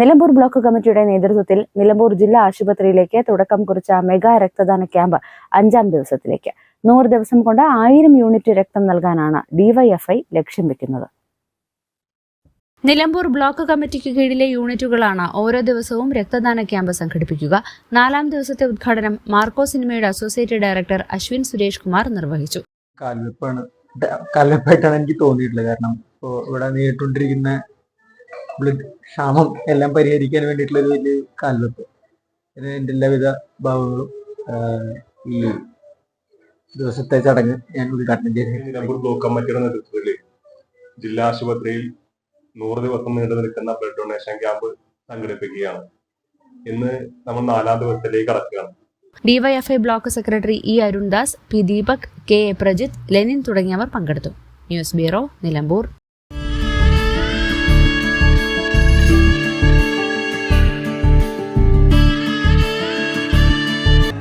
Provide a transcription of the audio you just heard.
Nilambur block കമ്മിറ്റിയുടെ നേതൃത്വത്തിൽ നിലമ്പൂർ ജില്ലാ ആശുപത്രിയിലേക്ക് തുടക്കം കുറിച്ച മെഗാ രക്തദാന ക്യാമ്പ് അഞ്ചാം ദിവസത്തിലേക്ക്. നൂറ് ദിവസം കൊണ്ട് ആയിരം യൂണിറ്റ് രക്തം നൽകാനാണ് ഡിവൈഎഫ്ഐ ലക്ഷ്യം വെക്കുന്നത്. നിലമ്പൂർ ബ്ലോക്ക് കമ്മിറ്റിക്ക് കീഴിലെ യൂണിറ്റുകളാണ് ഓരോ ദിവസവും രക്തദാന ക്യാമ്പ് സംഘടിപ്പിക്കുക. നാലാം ദിവസത്തെ ഉദ്ഘാടനം മാർക്കോ സിനിമയുടെ അസോസിയേറ്റ് ഡയറക്ടർ അശ്വിൻ സുരേഷ് കുമാർ നിർവഹിച്ചു. കാൽവെപ്പാണ്. കാൽവെപ്പായിട്ടാണ് എനിക്ക് തോന്നിയിട്ടുള്ളത്. കാരണം ഇപ്പോൾ ഇവിടെ നേരിട്ടുകൊണ്ടിരിക്കുന്ന ബ്ലഡ് ക്ഷാമം എല്ലാം പരിഹരിക്കാൻ വേണ്ടിയിട്ടുള്ള ഒരു വലിയ കാൽവെപ്പ്. ഇതിന് എന്റെ എല്ലാവിധ ഭാവങ്ങളും ഈ ദിവസത്തെ ചടങ്ങ് ഞാൻ ഉദ്ഘാടനം ചെയ്തു. നിലമ്പൂർ ബ്ലോക്ക് കമ്മിറ്റിയുടെ നേതൃത്വത്തിൽ ജില്ലാ ആശുപത്രിയിൽ നൂറ് ദിവസം നീണ്ടു നിൽക്കുന്ന ബ്ലഡ് ഡൊണേഷൻ ക്യാമ്പ് സംഘടിപ്പിക്കുകയാണ്. ഇന്ന് നമ്മൾ നാലാം ദിവസത്തിലേക്ക് കടക്കുകയാണ്. DYFI block secretary E Arundas P Deepak K A Prajith Lenin തുടങ്ങിയവർ പങ്കെടുത്തു. News bureau Nilambur.